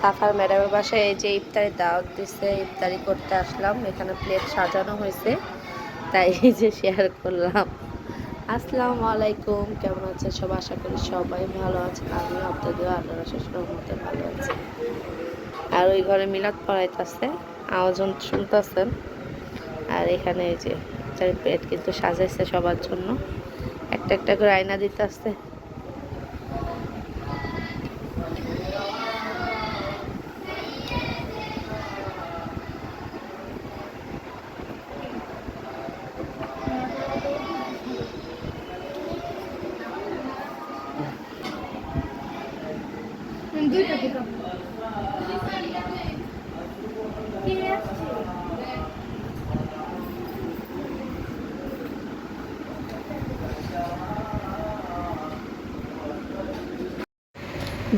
Suffer ম্যাডামের বাসায় এই যে ইফতারি দাওয়াত দিচ্ছে ইফতারি করতে আসলাম। এখানে প্লেট সাজানো হয়েছে, তাই এই যে শেয়ার করলাম। আসসালামু আলাইকুম, কেমন আছেন সব? আশা করি সবাই ভালো আছে আমি আপনাদের আল্লাহ শ্বশুর মতো ভালো আছে। আর ওই ঘরে মিলাদ পড়াইতেছে আওয়াজন শুনতেছেন। আর এখানে এই যে চারি প্লেট কিন্তু সাজাইছে সবার জন্য। একটা একটা করে আয়না দিতে আসছে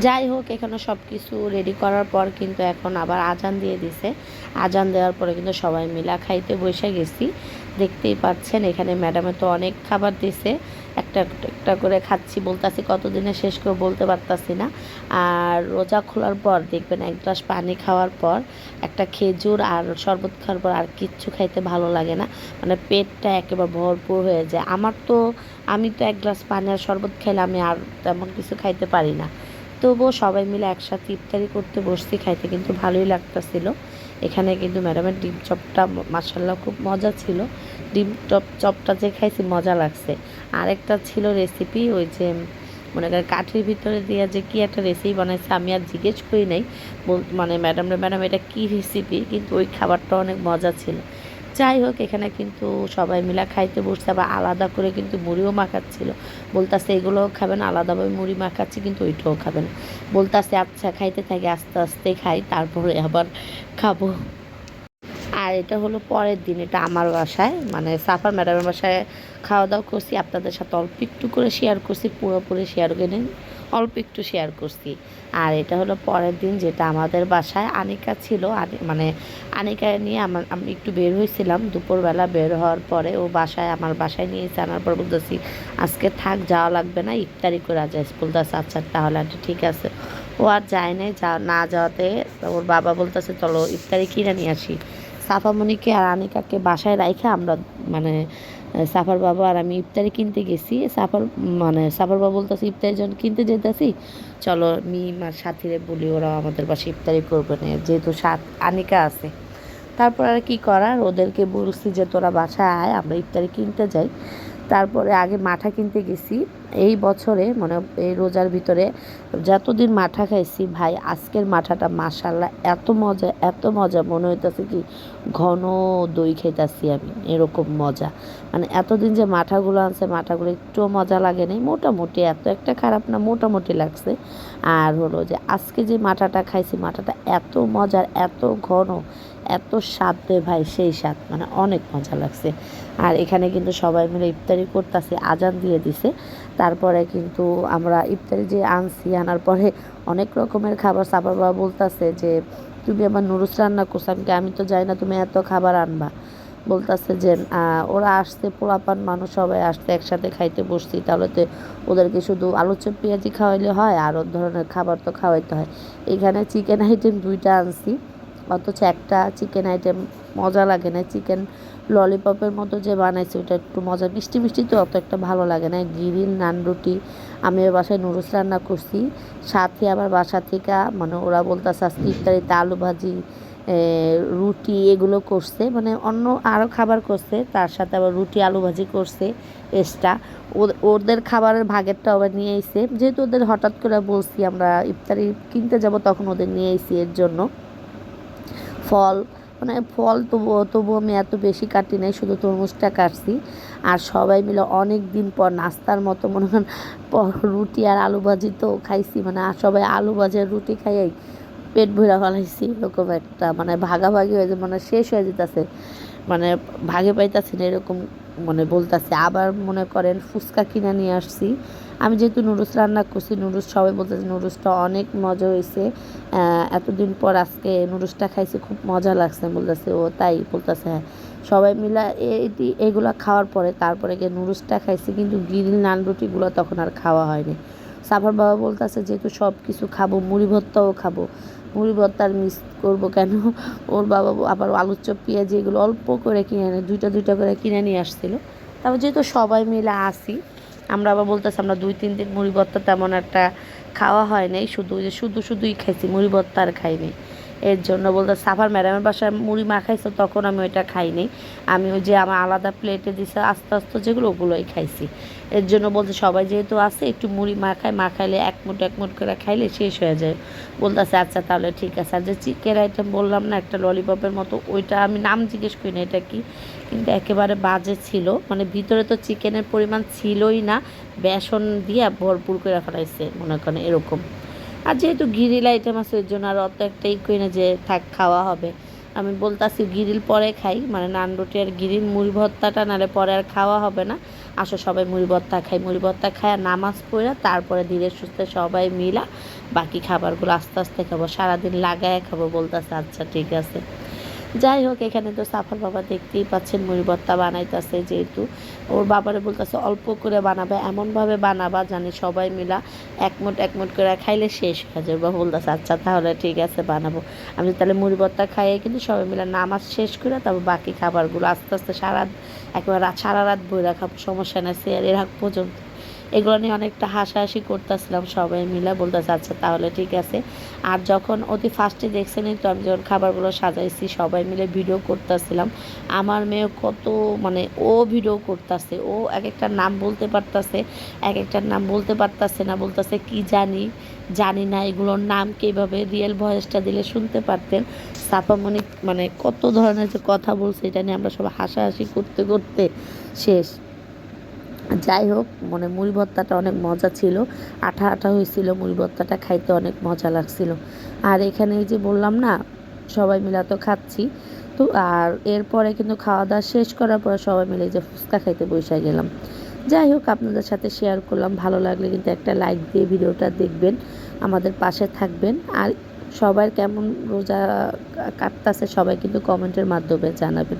যাই হোক, এখানে সব কিছু রেডি করার পর কিন্তু এখন আবার আজান দিয়ে দিছে। আজান দেওয়ার পরে কিন্তু সবাই মিলা খাইতে বসে গেছি। দেখতেই পাচ্ছেন, এখানে ম্যাডামে তো অনেক খাবার দিছে। একটা একটা করে খাচ্ছি, বলতাছি কতদিনে শেষ করে বলতে পারতাছি না। আর রোজা খোলার পর, দেখবেন এক গ্লাস পানি খাওয়ার পর, একটা খেজুর আর শরবত খাওয়ার পর আর কিচ্ছু খাইতে ভালো লাগে না। মানে পেটটা একেবারে ভরপুর হয়ে যায়। আমার তো, আমি তো এক গ্লাস পানি আর শরবত খেলে আমি আর তেমন কিছু খাইতে পারি না। তবুও সবাই মিলে একসাথে ইফতারি করতে বসছি, খাইতে কিন্তু ভালোই লাগতেছিল। এখানে কিন্তু ম্যাডামের ডিম চপটা মাসাল্লাহ খুব মজা ছিল। ডিম চপ, চপটা যে খাইছি মজা লাগছে। আরেকটা ছিল রেসিপি ওই যে মনে করেন কাঠের ভিতরে দিয়ে যে কি একটা রেসিপি বানাইছে, আমি আর জিজ্ঞেস করি নাই। মানে ম্যাডাম ম্যাডাম এটা কী রেসিপি কিন্তু ওই খাবারটা অনেক মজা ছিল। যাই হোক, এখানে কিন্তু সবাই মিলে খাইতে বসছে, আবার আলাদা করে কিন্তু মুড়িও মাখাচ্ছিল। বলতাছে, এগুলোও খাবেন, আলাদাভাবে মুড়ি মাখাচ্ছি, কিন্তু ওইটাও খাবেন। বলতাছে আচ্ছা খাইতে থাকি, আস্তে আস্তে খাই, তারপরে আবার খাব। এটা হলো পরের দিন, এটা আমার বাসায়। মানে সাফার ম্যাডামের বাসায় খাওয়া দাওয়া করছি, আপনাদের সাথে অল্প একটু করে শেয়ার করছি, পুরোপুরি শেয়ার করে অল্প একটু শেয়ার করছি। আর এটা হলো পরের দিন, যেটা আমাদের বাসায় আনিকা ছিল মানে আনিকা নিয়ে আমার আমি একটু বের হয়েছিলাম, দুপুরবেলা বের হওয়ার পরে ও বাসায়, আমার বাসায় নিয়েছে আনার পর বলতেছি, আজকে থাক, যাওয়া লাগবে না, ইফতারি করে যায় বলতেছে আচ্ছা তাহলে আন্টি ঠিক আছে। ও আর যায় নাই, যা না যাওয়াতে ওর বাবা বলতেছে, চলো ইফতারি কিনে নিয়ে আসি। সাফামণিকে আর আনিকাকে বাসায় রাইখে আমরা মানে সাফার বাবা আর আমি ইফতারি কিনতে গেছি। সাফার মানে সাফার বাবা বলতেছে, ইফতারি যখন কিনতে যেতেছি? চলো মিম আর সাথীরে বলি ওরা আমাদের বাসায় ইফতারি করবে না। যেহেতু সাত, আনিকা আছে। তারপর আর কি করার? ওদেরকে বলছি যে, তোরা বাসায় আয়, আমরা ইফতারি কিনতে যাই। তারপরে আগে মাঠা কিনতে গেছি। এই বছরে মানে এই রোজার ভিতরে যতদিন মাঠা খাইছি, ভাই, আজকের মাঠাটা মাসাল্লাহ এত মজা এত মজা। মনে হইতেছে কি ঘন দই খাইতাছি আমি, এরকম মজা। মানে এতদিন যে মাঠাগুলো আনছে, মাঠাগুলো একটুও মজা লাগে নাই, মোটামুটি এত একটা খারাপ না, মোটামুটি লাগছে। আর হলো যে আজকে যে মাঠাটা খাইছি, মাঠাটা এত মজার, এত ঘন, এত স্বাদ দেয় ভাই, সেই স্বাদ মানে অনেক মজা লাগছে। আর এখানে কিন্তু সবাই মিলে ইফতারি করতেছে, আজান দিয়ে দিছে। তারপরে কিন্তু আমরা ইফতারি যে আনছি, আনার পরে অনেক রকমের খাবার সাবার বাবা বলতেছে যে, তুমি আবার নুরুস রান্না করছ? আমি আমি তো যাই না তুমি এত খাবার আনবা। বলতেছে যে ওরা আসতে পোলাপান মানুষ সবাই আসতে একসাথে খাইতে বসছি, তাহলে তো ওদেরকে শুধু আলু চপ, পেঁয়াজি খাওয়াইলে হয়, আর ধরনের খাবার তো খাওয়াইতে হয়। এখানে চিকেন আইটেম দুইটা আনছি, অথচ একটা চিকেন আইটেম মজা লাগে না, চিকেন ললিপপের মতো যে বানাইছে ওটা একটু মজা মিষ্টি মিষ্টি তো অত একটা ভালো লাগে না। গিরিল, নান রুটি, আমি ওর বাসায় নুডলস রান্না করছি। সাথে আবার বাসা থেকে মানে ওরা বলতেছে, আজকে ইফতারিতে আলু ভাজি রুটি এগুলো করছে। মানে অন্য আরও খাবার করছে, তার সাথে আবার রুটি, আলু ভাজি করছে এক্সট্রা। ওদের খাবারের ভাগেরটা আবার নিয়ে এসে যেহেতু ওদের হঠাৎ করে বলছি, আমরা ইফতারি কিনতে যাব, তখন ওদের নিয়ে এসি এর জন্য। ফল মানে ফল তবুও তবু আমি এত বেশি কাটি নাই, শুধু তরমুজটা কাটছি। আর সবাই মিলে অনেক দিন পর নাস্তার মতো মনে হন রুটি আর আলু ভাজি তো খাইছি মানে আর সবাই আলু ভাজি আর রুটি খাইয়াই পেট ভরা ফেলাইছি, এরকম একটা মানে ভাগাভাগি হয়ে মানে শেষ হয়ে যেতেছে। মানে ভাগে পাইতেছে না, এরকম মানে বলতাছে, আবার মনে করেন ফুচকা কিনে নিয়ে আসছি। আমি যেহেতু নুডলস রান্না করছি, নুডলস সবাই বলতেছে নুডলসটা অনেক মজা হয়েছে। এতদিন পর আজকে নুডলসটা খাইছি, খুব মজা লাগছে। বলতেছে, ও তাই বলতেছে হ্যাঁ। সবাই মিলে এটি, এগুলো খাওয়ার পরে তারপরে গিয়ে নুডলসটা খাইছি, কিন্তু গ্রিল নান রুটিগুলো তখন আর খাওয়া হয়নি। সাফার বাবা বলতেছে, যেহেতু সব কিছু খাব, মুড়ি ভর্তাও খাব। মুড়ি ভর্তার মিস করব কেন? ওর বাবা আবার আলুর চপ পেঁয়াজ এগুলো অল্প করে কিনে আনে দুইটা দুইটা করে কিনে নিয়ে আসছিল। তারপর যেহেতু সবাই মিলে আসি আমরা আবার বলতেছি আমরা দুই তিন দিন মুড়ি ভর্তা তেমন একটা খাওয়া হয় নাই, শুধু শুধু শুধুই খাইছি, মুড়ি ভর্তা আর খাইনি। এর জন্য বলতে সাফার ম্যাডামের বাসায় মুড়ি মাখাইছে তখন আমি ওইটা খাইনি। আমি ওই যে আমার আলাদা প্লেটে দিছে আস্তে আস্তে যেগুলো, ওগুলোই খাইছি। এর জন্য বলতে সবাই যেহেতু আছে, একটু মুড়ি মাখায় মাখাইলে এক মুঠ এক মুঠ করে খাইলে শেষ হয়ে যায়। বলতেছে আচ্ছা তাহলে ঠিক আছে। আর যে চিকেন আইটেম বললাম না, একটা ললিপপের মতো, ওইটা আমি নাম জিজ্ঞেস করি না এটা কি, কিন্তু একেবারে বাজে ছিল। মানে ভিতরে তো চিকেনের পরিমাণ ছিলই না, বেসন দিয়ে ভরপুর করে ফেলাইছে, মনে করেন এরকম। আর যেহেতু গিরিল আইটেম আছে ওই জন্য আর অত একটা ই করি না যে থাক, খাওয়া হবে। আমি বলতাছি গিরিল পরে খাই মানে নান রুটি আর গিরিল মুড়ি ভর্তাটা নাহলে পরে আর খাওয়া হবে না। আসো সবাই মুড়ি ভর্তা খাই, মুড়ি ভর্তা খাই আর নামাজ পড়ে তারপরে ধীরে সুস্থে সবাই মিলা বাকি খাবারগুলো আস্তে আস্তে খাব, সারাদিন লাগায় খাব বলতেছে আচ্ছা ঠিক আছে। যাই হোক, এখানে তো সাফার বাবা দেখতেই পাচ্ছেন, মুড়ি ভর্তা বানাইতেছে যেহেতু। ওর বাবারে বলতেছে, অল্প করে বানাবে, এমনভাবে বানাবা জানি সবাই মিলা একমুট একমুট করে খাইলে শেষ হয়ে যাবে। বা বলতেছে আচ্ছা তাহলে ঠিক আছে, বানাবো। আমি তাহলে মুড়ি ভর্তা খাইয়ে কিন্তু সবাই মিলে নামাজ শেষ করে তারপর বাকি খাবারগুলো আস্তে আস্তে সারা, একবার সারা রাত বইরা খাব, সমস্যা নাই সে এর পর্যন্ত এগুলো নিয়ে অনেকটা হাসাহাসি করতেছিলাম সবাই মিলে। বলতেছে আচ্ছা তাহলে ঠিক আছে। আর যখন অতি ফার্স্টে দেখছেনই তো আমি যখন খাবারগুলো সাজাইছি, সবাই মিলে ভিডিও করতেছিলাম। আমার মেয়ে কত মানে ও ভিডিও করতেছে, ও এক একটা নাম বলতে পারতাছে এক একটার নাম বলতে পারতাছে না, বলতেছে, কি জানি? জানি না, এগুলোর নাম কীভাবে রিয়েল ভয়েসটা দিলে শুনতে পারতেন। সাপামণি মানে কত ধরনের যে কথা বলছে, এটা নিয়ে আমরা সব হাসাহাসি করতে করতে শেষ। যাই হোক মানে মুড়ি ভর্তাটা অনেক মজা ছিল। আঠা আঠা হয়েছিল মুড়ি ভর্তাটা খাইতে অনেক মজা লাগছিল। আর এখানে এই যে বললাম না, সবাই মিলে তো খাচ্ছি। তো আর এরপরে কিন্তু খাওয়া দাওয়া শেষ করার পরে সবাই মিলে যে ফুচকা খাইতে বসে গেলাম। যাই হোক আপনাদের সাথে শেয়ার করলাম। ভালো লাগলে কিন্তু একটা লাইক দিয়ে ভিডিওটা দেখবেন, আমাদের পাশে থাকবেন। আর সবার কেমন রোজা কাটতেছে সবাই কিন্তু কমেন্টের মাধ্যমে জানাবেন।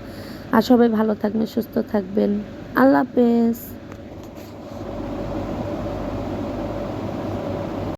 আর সবাই ভালো থাকবেন, সুস্থ থাকবেন। আল্লাহ হাফেজ।